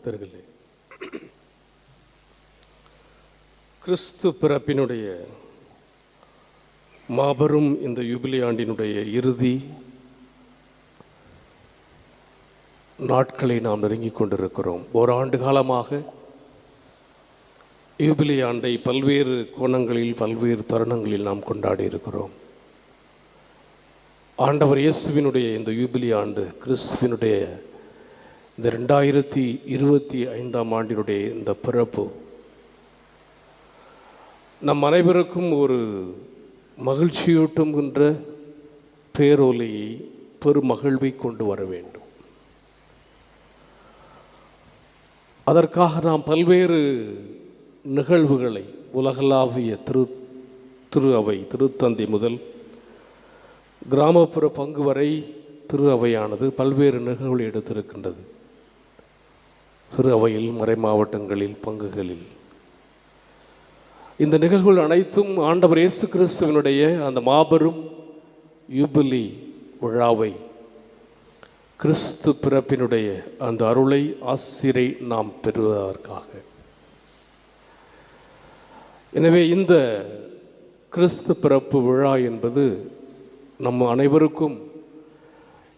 பக்தர்களே கிறிஸ்து பிறப்பினுடைய மாபெரும் இந்த யுபிலி ஆண்டினுடைய இறுதி நாட்களை நாம் நெருங்கிக் கொண்டிருக்கிறோம். ஓராண்டு காலமாக யுபிலி ஆண்டை பல்வேறு கோணங்களில் பல்வேறு தருணங்களில் நாம் கொண்டாடி இருக்கிறோம். ஆண்டவர் இயேசுவினுடைய இந்த யூபிலி ஆண்டு கிறிஸ்துவினுடைய இந்த ரெண்டாயிரத்தி இருபத்தி ஐந்தாம் ஆண்டினுடைய இந்த பிறப்பு நம் அனைவருக்கும் ஒரு மகிழ்ச்சியூட்டுகின்ற பேரொலியை பெருமகிழ்வை கொண்டு வர வேண்டும். அதற்காக நாம் பல்வேறு நிகழ்வுகளை உலகளாவிய திரு திரு அவை திருத்தந்தை முதல் கிராமப்புற பங்கு வரை திரு அவையானது பல்வேறு நிகழ்வுகளை எடுத்திருக்கின்றது. சிறு அவையில் மறை மாவட்டங்களில் பங்குகளில். இந்த நிகழ்வுகள் அனைத்தும் ஆண்டவர் இயேசு கிறிஸ்துவனுடைய அந்த மாபெரும் யூபிலி விழாவை கிறிஸ்து பிறப்பினுடைய அந்த அருளை ஆசிரை நாம் பெறுவதற்காக. எனவே இந்த கிறிஸ்து பிறப்பு விழா என்பது நம்ம அனைவருக்கும்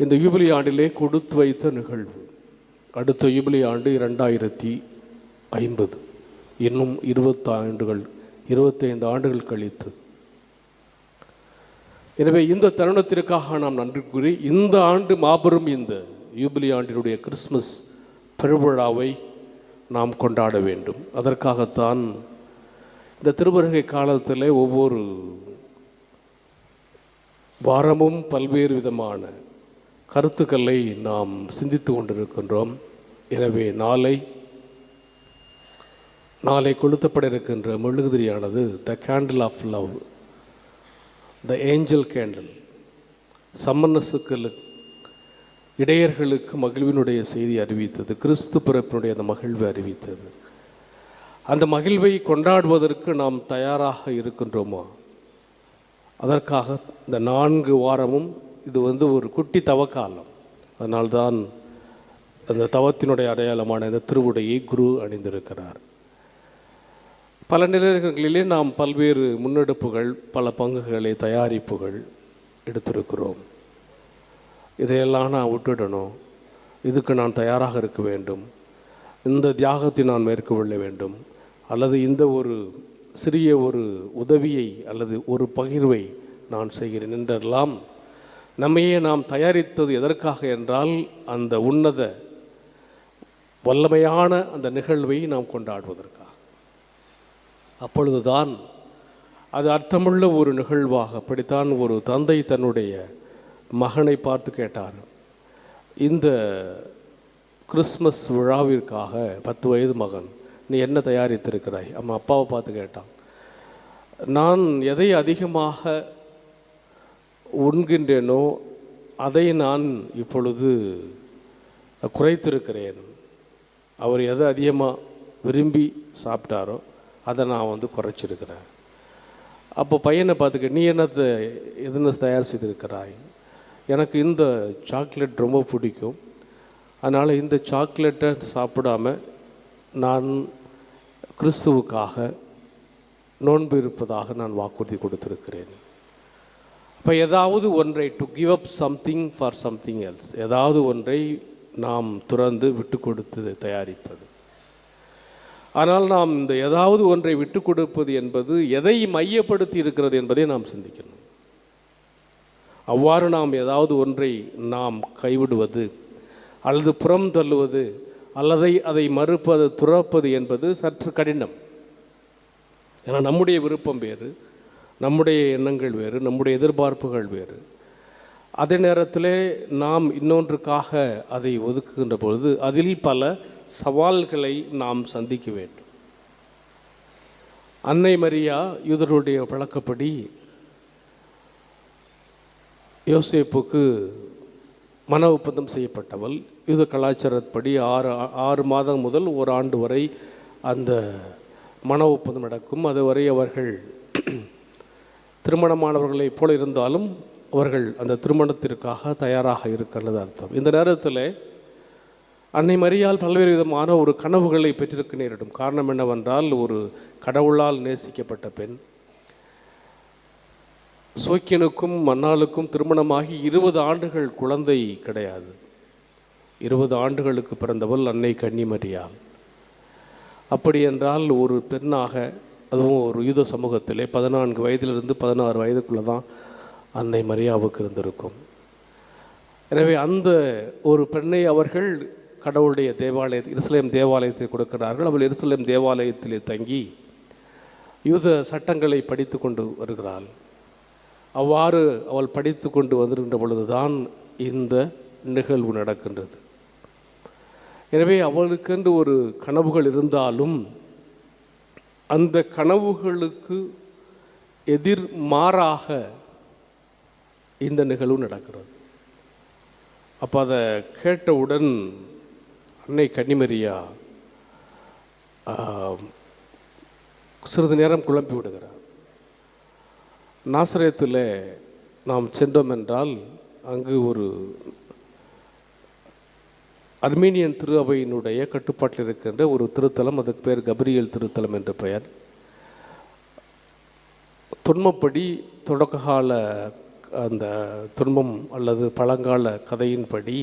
இந்த யூபிலி ஆண்டிலே கொடுத்து வைத்த நிகழ்வு. அடுத்த யூபிலி ஆண்டு இரண்டாயிரத்தி ஐம்பது. இன்னும் இருபத்தி ஆண்டுகள் இருபத்தைந்து ஆண்டுகள் கழித்து. எனவே இந்த தருணத்திற்காக நாம் நன்றி கூறி இந்த ஆண்டு மாபெரும் இந்த யூபிலி ஆண்டினுடைய கிறிஸ்மஸ் பெருவிழாவை நாம் கொண்டாட வேண்டும். அதற்காகத்தான் இந்த திருவருகை காலத்தில் ஒவ்வொரு வாரமும் பல்வேறு விதமான கருத்துக்களை நாம் சிந்தித்து கொண்டிருக்கின்றோம். எனவே நாளை நாளை கொளுத்தப்பட இருக்கின்ற மெழுகுதிரியானது the candle of love the angel candle சம்மன்னசுக்கள் இடையர்களுக்கு மகிழ்வினுடைய செய்தி அறிவித்தது கிறிஸ்து பிறப்பினுடைய அந்த மகிழ்வை அறிவித்தது. அந்த மகிழ்வை கொண்டாடுவதற்கு நாம் தயாராக இருக்கின்றோமா? அதற்காக இந்த நான்கு வாரமும் இது வந்து ஒரு குட்டி தவக்காலம். அதனால்தான் அந்த தவத்தினுடைய அடையாளமான இந்த திருவுடையை குரு அணிந்திருக்கிறார். பல நிலையங்களிலே நாம் பல்வேறு முன்னெடுப்புகள் பல பங்குகளை தயாரிப்புகள் எடுத்திருக்கிறோம். இதையெல்லாம் நான் விட்டுடணும். இதுக்கு நான் தயாராக இருக்க வேண்டும். இந்த தியாகத்தை நான் மேற்கொள்ள வேண்டும். அல்லது இந்த ஒரு சிறிய ஒரு உதவியை அல்லது ஒரு பகிர்வை நான் செய்கிறேன் என்றெல்லாம் நம்மையே நாம் தயாரித்தது எதற்காக என்றால் அந்த உன்னத வல்லமையான அந்த நிகழ்வை நாம் கொண்டாடுவதற்காக. அப்பொழுதுதான் அது அர்த்தமுள்ள ஒரு நிகழ்வாக அப்படித்தான் ஒரு தந்தை தன்னுடைய மகனை பார்த்து கேட்டார். இந்த கிறிஸ்மஸ் விழாவிற்காக பத்து வயது மகன் நீ என்ன தயாரித்திருக்கிறாய்? அம்மா அப்பாவை பார்த்து கேட்டான். நான் எதை அதிகமாக உண்கின்றேனோ அதை நான் இப்பொழுது குறைத்திருக்கிறேன். அவர் எதை அதிகமாக விரும்பி சாப்பிட்டாரோ அதை நான் வந்து குறைச்சிருக்கிறேன். அப்போ பையனை பார்த்துக்க நீ என்னத்தை எதுன்னு தயார் செய்திருக்கிறாய்? எனக்கு இந்த சாக்லேட் ரொம்ப பிடிக்கும். அதனால் இந்த சாக்லேட்டை சாப்பிடாம நான் கிறிஸ்துவுக்காக நோன்பு இருப்பதாக நான் வாக்குறுதி கொடுத்துருக்கிறேன். இப்போ ஏதாவது ஒன்றை to give up something for something else ஏதாவது ஒன்றை நாம் துறந்து விட்டு கொடுத்து தயாரிப்பது. ஆனால் நாம் இந்த ஏதாவது ஒன்றை விட்டு கொடுப்பது என்பது எதை மையப்படுத்தி இருக்கிறது என்பதை நாம் சிந்திக்கணும். அவ்வாறு நாம் ஏதாவது ஒன்றை நாம் கைவிடுவது அல்லது புறம் தள்ளுவது அல்லதை அதை மறுப்பது துறப்பது என்பது சற்று கடினம். ஏன்னா நம்முடைய விருப்பம் வேறு நம்முடைய எண்ணங்கள் வேறு நம்முடைய எதிர்பார்ப்புகள் வேறு. அதே நேரத்தில் நாம் இன்னொன்றுக்காக அதை ஒதுக்குகின்ற பொழுது அதில் பல சவால்களை நாம் சந்திக்க வேண்டும். அன்னை மரியா யூதருடைய பழக்கப்படி யோசேப்புக்கு மன ஒப்பந்தம் செய்யப்பட்டவள். யூத கலாச்சாரப்படி ஆறு ஆறு மாதம் முதல் ஒரு ஆண்டு வரை அந்த மன ஒப்பந்தம் நடக்கும். அதுவரை அவர்கள் திருமணமானவர்களைப் போல இருந்தாலும் அவர்கள் அந்த திருமணத்திற்காக தயாராக இருக்கிறது அர்த்தம். இந்த நேரத்தில் அன்னை மரியால் பல்வேறு விதமான ஒரு கனவுகளை பெற்றிருக்க நேரிடும். காரணம் என்னவென்றால் ஒரு கடவுளால் நேசிக்கப்பட்ட பெண். சோக்கியனுக்கும் மன்னாளுக்கும் திருமணமாகி இருபது ஆண்டுகள் குழந்தை கிடையாது. இருபது ஆண்டுகளுக்கு பிறந்தவள் அன்னை கன்னிமரியால் அப்படி என்றால் ஒரு பெண்ணாக அதுவும் ஒரு யூத சமூகத்திலே பதினான்கு வயதிலிருந்து பதினாறு வயதுக்குள்ளே தான் அன்னை மரியாவுக்கு இருந்திருக்கும். எனவே அந்த ஒரு பெண்ணை அவர்கள் கடவுளுடைய தேவாலய இருசலேம் தேவாலயத்தில் கொடுக்கிறார்கள். அவள் இருசலேம் தேவாலயத்திலே தங்கி யூத சட்டங்களை படித்து கொண்டு வருகிறாள். அவ்வாறு அவள் படித்து கொண்டு வந்திருக்கின்ற பொழுதுதான் இந்த நிகழ்வு நடக்கின்றது. எனவே அவளுக்கென்று ஒரு கனவுகள் இருந்தாலும் அந்த கனவுகளுக்கு எதிர் மாறாக இந்த நிகழ்வு நடக்கிறது. அப்போ அதை கேட்டவுடன் அன்னை கன்னிமரியா சிறிது நேரம் குழம்பி விடுகிறார். நாசிரியத்தில் நாம் சென்றோம் என்றால் அங்கு ஒரு அர்மீனியன் திரு அவையினுடைய கட்டுப்பாட்டில் இருக்கின்ற ஒரு திருத்தலம் அதுக்கு பேர் கபிரியல் திருத்தலம் என்ற பெயர். தொன்மப்படி தொடக்ககால அந்த துன்பம் அல்லது பழங்கால கதையின்படி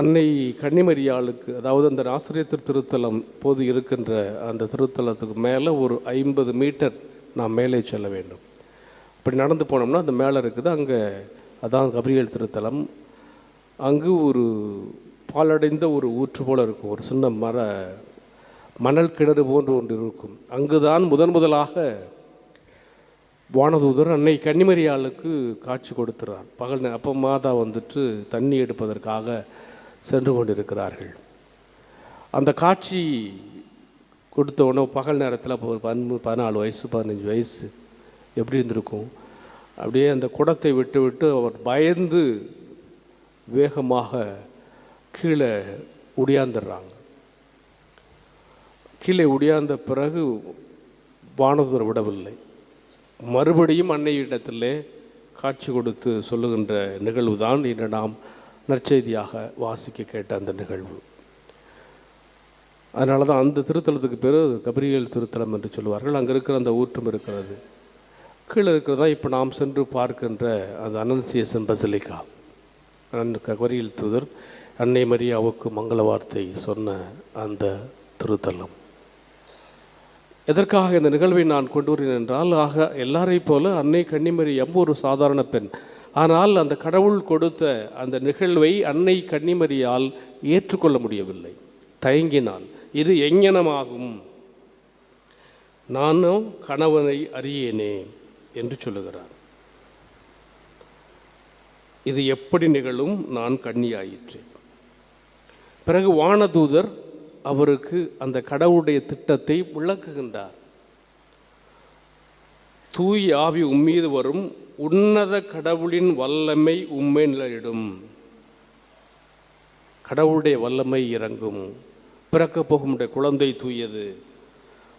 அன்னை கன்னிமரியாளுக்கு அதாவது அந்த ஆசிரியர் திருத்தலம் போது இருக்கின்ற அந்த திருத்தலத்துக்கு மேலே ஒரு ஐம்பது மீட்டர் நாம் மேலே செல்ல வேண்டும். அப்படி நடந்து போனோம்னா அந்த மேலே இருக்குது அங்கே அதான் கபிரியல் திருத்தலம். அங்கு ஒரு பாலடைந்த ஒரு ஊற்று போல இருக்கும் ஒரு சின்ன மர மணல் கிணறு போன்று ஒன்று இருக்கும். அங்குதான் முதன் முதலாக வானதூதர் அன்னை கன்னிமரியாளுக்கு காட்சி கொடுத்துறார். பகல் அப்போ மாதா வந்துட்டு தண்ணி எடுப்பதற்காக சென்று கொண்டிருக்கிறார்கள். அந்த காட்சி கொடுத்த உடனே பகல் நேரத்தில் அப்போ ஒரு பதிமூணு பதினாலு வயசு பதினஞ்சு வயசு எப்படி இருந்திருக்கும்? அப்படியே அந்த குடத்தை விட்டு விட்டு அவர் பயந்து வேகமாக கீழே உடையாந்துடுறாங்க கீழே உடையாந்த பிறகு வானதூர் விடவில்லை. மறுபடியும் அன்னையிடத்திலே காட்சி கொடுத்து சொல்லுகின்ற நிகழ்வு தான் இன்று நாம் நற்செய்தியாக வாசிக்க கேட்ட அந்த நிகழ்வு. அதனால தான் அந்த திருத்தலத்துக்கு பேர் கபிரியல் திருத்தலம் என்று சொல்லுவார்கள். அங்கே இருக்கிற அந்த ஊற்றம் இருக்கிறது. கீழே இருக்கிறதா இப்போ நாம் சென்று பார்க்கின்ற அந்த அனன்சியசன் பசிலிக்கா அன் கபரியல் தூதர் அன்னை மரியாவுக்கு மங்கள வார்த்தை சொன்ன அந்த திருத்தலம். எதற்காக இந்த நிகழ்வை நான் கொண்டு வரேன் என்றால் ஆக எல்லாரைப் போல அன்னை கன்னிமரியம் ஒரு சாதாரண பெண். ஆனால் அந்த கடவுள் கொடுத்த அந்த நிகழ்வை அன்னை கன்னிமரியால் ஏற்றுக்கொள்ள முடியவில்லை. தயங்கினாள். இது எங்ஙனமாகும்? நானும் கணவனை அறியேனே என்று சொல்லுகிறார். இது எப்படி நிகழும்? நான் கண்ணியாயிற்றேன் பிறகு வானதூதர் அவருக்கு அந்த கடவுளுடைய திட்டத்தை விளக்குகின்றார். தூய் ஆவி உம்மீது வரும் உன்னத கடவுளின் வல்லமை உண்மை நிலையிடும் கடவுளுடைய வல்லமை இறங்கும். பிறக்கப் போகும் உடைய குழந்தை தூயது.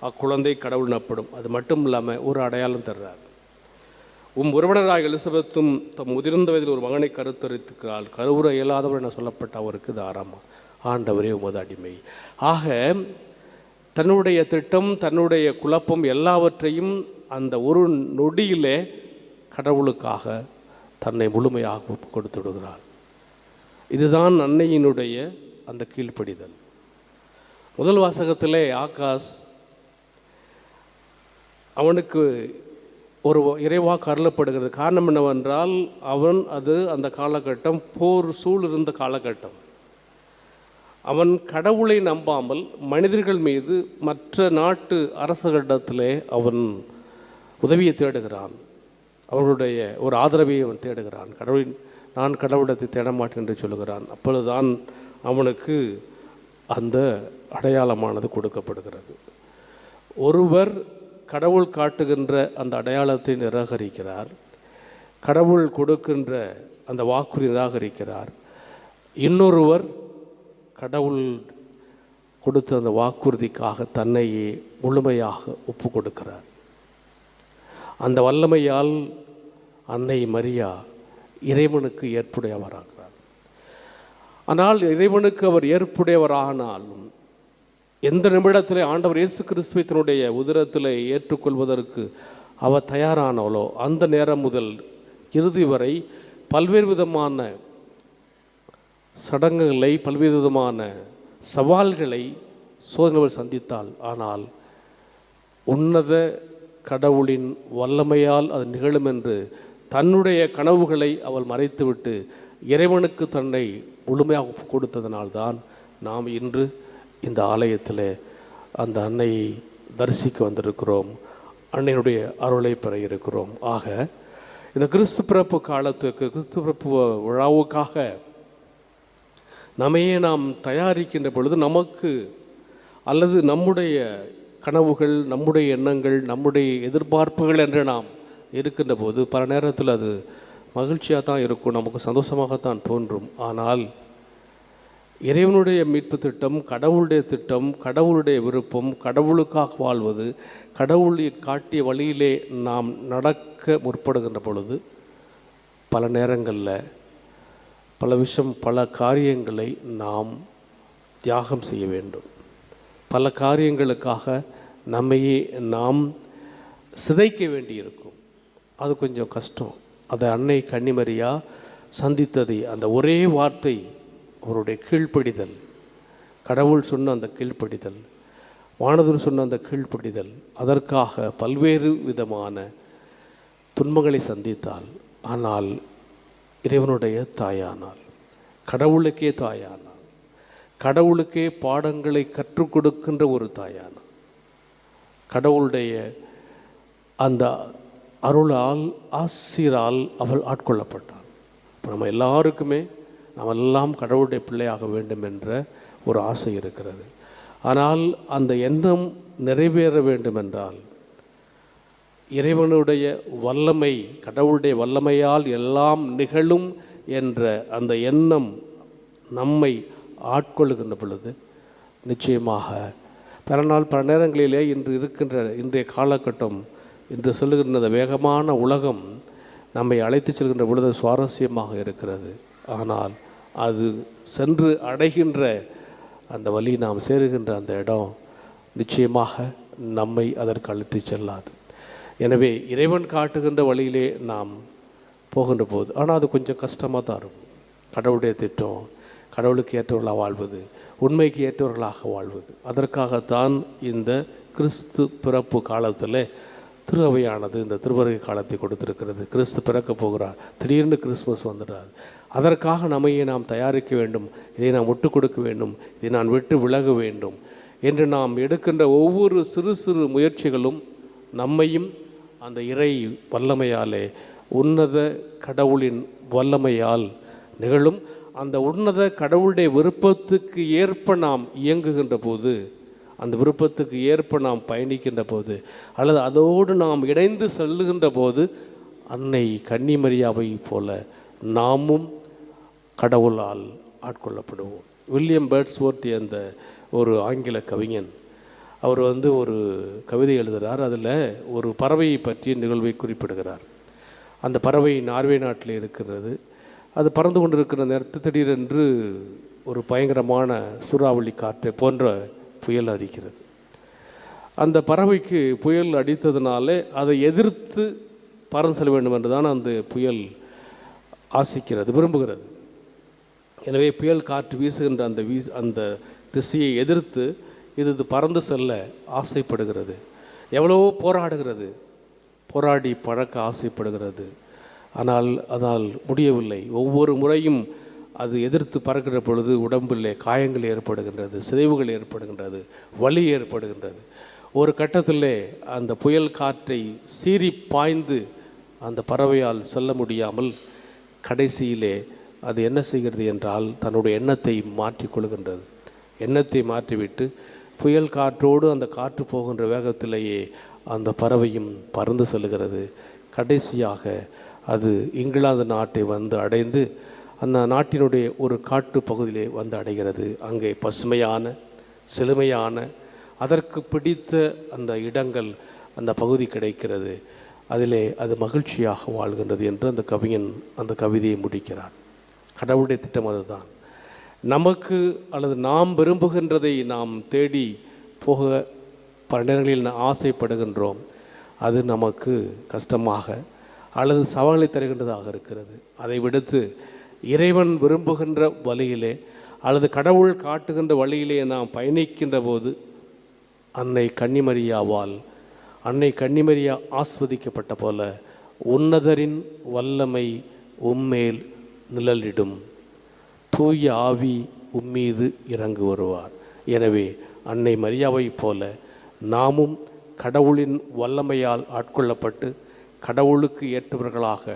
அக்குழந்தை கடவுள் எனப்படும் அது மட்டும் இல்லாமல் ஒரு அடையாளம் தர்றார். உம் உறவினராக எலிசபெத்தும் தம் முதிர்ந்த வயதில் ஒரு மகனை கருத்தரித்துக்கிறாள் கருவுரை இயலாதவர் என சொல்லப்பட்ட அவருக்கு தாராமா. ஆண்டவரே உமது அடிமை. ஆக தன்னுடைய திட்டம் தன்னுடைய குழப்பம் எல்லாவற்றையும் அந்த ஒரு நொடியிலே கடவுளுக்காக தன்னை முழுமையாக கொடுத்து விடுகிறாள் இதுதான் அன்னையினுடைய அந்த கீழ்ப்படிதல். முதல் வாசகத்திலே ஆகாஷ் அவனுக்கு ஒரு இறைவாக்கு அருளப்படுகிறது காரணம் என்னவென்றால் அவன் அது அந்த காலகட்டம் போர் சூழ் இருந்த காலகட்டம். அவன் கடவுளை நம்பாமல் மனிதர்கள் மீது மற்ற நாட்டு அரசர்களிடத்திலே அவன் உதவியை தேடுகிறான். அவர்களுடைய ஒரு ஆதரவை அவன் தேடுகிறான். கடவுளின் நான் கடவுளிடத்தை தேட மாட்டேன் என்று சொல்லுகிறான். அப்பொழுதுதான் அவனுக்கு அந்த அடையாளமானது கொடுக்கப்படுகிறது. ஒருவர் கடவுள் காட்டுகின்ற அந்த அடையாளத்தை நிராகரிக்கிறார். கடவுள் கொடுக்கின்ற அந்த வாக்குறுதி நிராகரிக்கிறார். இன்னொருவர் கடவுள் கொடுத்த அந்த வாக்குறுதிக்காக தன்னையே முழுமையாக ஒப்பு கொடுக்கிறார். அந்த வல்லமையால் அன்னை மரியா இறைவனுக்கு ஏற்புடையவராகிறார். ஆனால் இறைவனுக்கு அவர் ஏற்புடையவரானாலும் எந்த நிமிடத்தில் ஆண்டவர் இயேசு கிறிஸ்துவத்தினுடைய உதிரத்தில் ஏற்றுக்கொள்வதற்கு அவர் தயாரானாலோ அந்த நேரம் முதல் இறுதி வரை பல்வேறு விதமான சடங்குகளை பல்வேறு விதமான சவால்களை சோதனைகள் சந்தித்தாள் ஆனால் உன்னத கடவுளின் வல்லமையால் அது நிகழும் என்று தன்னுடைய கனவுகளை அவள் மறைத்துவிட்டு இறைவனுக்கு தன்னை முழுமையாக கொடுத்ததனால்தான் நாம் இன்று இந்த ஆலயத்தில் அந்த அன்னையை தரிசிக்க வந்திருக்கிறோம். அன்னையினுடைய அருளை பெற இருக்கிறோம் ஆக இந்த கிறிஸ்து பிறப்பு காலத்துக்கு கிறிஸ்து பிறப்பு விழாவுக்காக நம்மையே நாம் தயாரிக்கின்ற பொழுது நமக்கு அல்லது நம்முடைய கனவுகள் நம்முடைய எண்ணங்கள் நம்முடைய எதிர்பார்ப்புகள் என்று நாம் இருக்கின்ற போது பல நேரத்தில் அது மகிழ்ச்சியாக தான் இருக்கும் நமக்கு சந்தோஷமாகத்தான் தோன்றும். ஆனால் இறைவனுடைய மீட்பு திட்டம் கடவுளுடைய திட்டம் கடவுளுடைய விருப்பம் கடவுளுக்காக வாழ்வது கடவுளை காட்டிய வழியிலே நாம் நடக்க முற்படுகின்ற பொழுது பல நேரங்களில் பல விஷயம் பல காரியங்களை நாம் தியாகம் செய்ய வேண்டும். பல காரியங்களுக்காக நம்மையே நாம் சிதைக்க வேண்டியிருக்கும். அது கொஞ்சம் கஷ்டம். அதை அன்னை கன்னிமரியா சந்தித்ததை அந்த ஒரே வார்த்தை அவருடைய கீழ்ப்படிதல். கடவுள் சொன்ன அந்த கீழ்ப்படிதல் வானதூர் சொன்ன அந்த கீழ்ப்படிதல் அதற்காக பல்வேறு விதமான துன்பங்களை சந்தித்தால் ஆனால் இறைவனுடைய தாயானார் கடவுளுக்கே தாயானார் கடவுளுக்கே பாடங்களை கற்றுக் கொடுக்கின்ற ஒரு தாயானார் கடவுளுடைய அந்த அருளால் ஆசிரால் அவள் ஆட்கொள்ளப்பட்டாள். இப்போ நம்ம எல்லாருக்குமே நாம் எல்லாம் கடவுளுடைய பிள்ளையாக வேண்டும் என்ற ஒரு ஆசை இருக்கிறது. ஆனால் அந்த எண்ணம் நிறைவேற வேண்டுமென்றால் இறைவனுடைய வல்லமை கடவுளுடைய வல்லமையால் எல்லாம் நிகழும் என்ற அந்த எண்ணம் நம்மை ஆட்கொள்ளுகின்ற பொழுது நிச்சயமாக பிறநாள் நாள் பல நேரங்களிலே இன்று இருக்கின்ற இன்றைய காலகட்டம் இன்று சொல்லுகின்ற அந்த வேகமான உலகம் நம்மை அழைத்து செல்கின்ற பொழுது சுவாரஸ்யமாக இருக்கிறது. ஆனால் அது சென்று அடைகின்ற அந்த வழி நாம் சேருகின்ற அந்த இடம் நிச்சயமாக நம்மை அதற்கு அழைத்து செல்லாது. எனவே இறைவன் காட்டுகின்ற வழியிலே நாம் போகின்ற போது ஆனால் அது கொஞ்சம் கஷ்டமாக தான் இருக்கும். கடவுளுடைய திட்டம் கடவுளுக்கு ஏற்றவர்களாக வாழ்வது உண்மைக்கு ஏற்றவர்களாக வாழ்வது. அதற்காகத்தான் இந்த கிறிஸ்து பிறப்பு காலத்தில் திருவையானது இந்த திருவருகை காலத்தை கொடுத்திருக்கிறது. கிறிஸ்து பிறக்க போகிறார். திடீர்னு கிறிஸ்மஸ் வந்துடுறார். அதற்காக நம்மையே நாம் தயாரிக்க வேண்டும். இதை நாம் விட்டு கொடுக்க வேண்டும். இதை நான் விட்டு விலக வேண்டும். என்று நாம் எடுக்கின்ற ஒவ்வொரு சிறு சிறு முயற்சிகளும் நம்மையும் அந்த இறை வல்லமையாலே உன்னத கடவுளின் வல்லமையால் நிகழும். அந்த உன்னத கடவுளுடைய விருப்பத்துக்கு ஏற்ப நாம் இயங்குகின்ற போது அந்த விருப்பத்துக்கு ஏற்ப நாம் பயணிக்கின்ற போது அல்லது அதோடு நாம் இணைந்து செல்லுகின்ற போது அன்னை கன்னிமரியாவை போல நாமும் கடவுளால் ஆட்கொள்ளப்படுவோம். வில்லியம் பேர்ட்ஸ்வொர்த் அந்த ஒரு ஆங்கில கவிஞன் அவர் வந்து ஒரு கவிதை எழுதுகிறார் அதில் ஒரு பறவையை பற்றிய நிகழ்வை குறிப்பிடுகிறார். அந்த பறவை நார்வே நாட்டில் இருக்கிறது. அது பறந்து கொண்டிருக்கிற நேரத்தில் திடீரென்று ஒரு பயங்கரமான சூறாவளி காற்றை போன்ற புயல் அடிக்கிறது. அந்த பறவைக்கு புயல் அடித்ததுனாலே அதை எதிர்த்து பறந்து செல்ல வேண்டும் என்று தான் அந்த புயல் ஆசிக்கிறது விரும்புகிறது. எனவே புயல் காற்று வீசுகின்ற அந்த வீ அந்த திசையை எதிர்த்து இது இது பறந்து செல்ல ஆசைப்படுகிறது. எவ்வளவோ போராடுகிறது. போராடி பழக்க ஆசைப்படுகிறது. ஆனால் அதனால் முடியவில்லை. ஒவ்வொரு முறையும் அது எதிர்த்து பறக்கிற பொழுது உடம்பிலே காயங்கள் ஏற்படுகின்றது சிதைவுகள் ஏற்படுகின்றது வலி ஏற்படுகின்றது. ஒரு கட்டத்திலே அந்த புயல் காற்றை சீறி பாய்ந்து அந்த பறவையால் செல்ல முடியாமல் கடைசியிலே அது என்ன செய்கிறது என்றால் தன்னுடைய எண்ணத்தை மாற்றிக்கொள்கின்றது. எண்ணத்தை மாற்றிவிட்டு புயல் காற்றோடு அந்த காற்று போகின்ற வேகத்திலேயே அந்த பறவையும் பறந்து செல்கிறது கடைசியாக அது இங்கிலாந்து நாட்டை வந்து அடைந்து அந்த நாட்டினுடைய ஒரு காட்டு பகுதியிலே வந்து அடைகிறது. அங்கே பசுமையான செழுமையான அதற்கு பிடித்த அந்த இடங்கள் அந்த பகுதி கிடைக்கிறது. அதிலே அது மகிழ்ச்சியாக வாழ்கின்றது என்று அந்த கவிஞன் அந்த கவிதையை முடிக்கிறார். கடவுளுடைய திட்டம் அதுதான். நமக்கு அல்லது நாம் விரும்புகின்றதை நாம் தேடி போக பல நேரங்களில் நாம் ஆசைப்படுகின்றோம். அது நமக்கு கஷ்டமாக அல்லது சவாலை தருகின்றதாக இருக்கிறது. அதை விடுத்து இறைவன் விரும்புகின்ற வழியிலே அல்லது கடவுள் காட்டுகின்ற வழியிலே நாம் பயணிக்கின்ற போது அன்னை கன்னிமரியாவால் அன்னை கன்னிமரியா ஆஸ்வதிக்கப்பட்ட போல உன்னதரின் வல்லமை உம்மேல் நிழலிடும். தூய ஆவி உம்மீது இறங்கு வருவார் எனவே அன்னை மரியாவைப் போல நாமும் கடவுளின் வல்லமையால் ஆட்கொள்ளப்பட்டு கடவுளுக்கு ஏற்றவர்களாக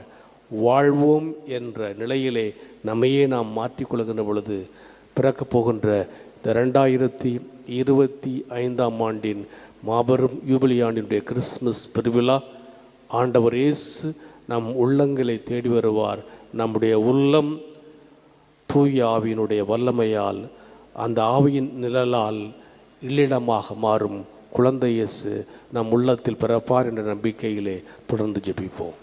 வாழ்வோம் என்ற நிலையிலே நம்மையே நாம் மாற்றிக்கொள்கின்ற பொழுது பிறக்கப் போகின்ற இந்த ரெண்டாயிரத்தி இருபத்தி ஐந்தாம் ஆண்டின் மாபெரும் யூபிலி ஆண்டினுடைய கிறிஸ்மஸ் பெருவிழா ஆண்டவர் இயேசு நம் உள்ளங்களை தேடி வருவார். நம்முடைய உள்ளம் தூய ஆவியினுடைய வல்லமையால் அந்த ஆவியின் நிழலால் இல்லிடமாக மாறும் குழந்தை இயேசு நம் உள்ளத்தில் பிறப்பார் என்ற நம்பிக்கையிலே தொடர்ந்து ஜெபிப்போம்.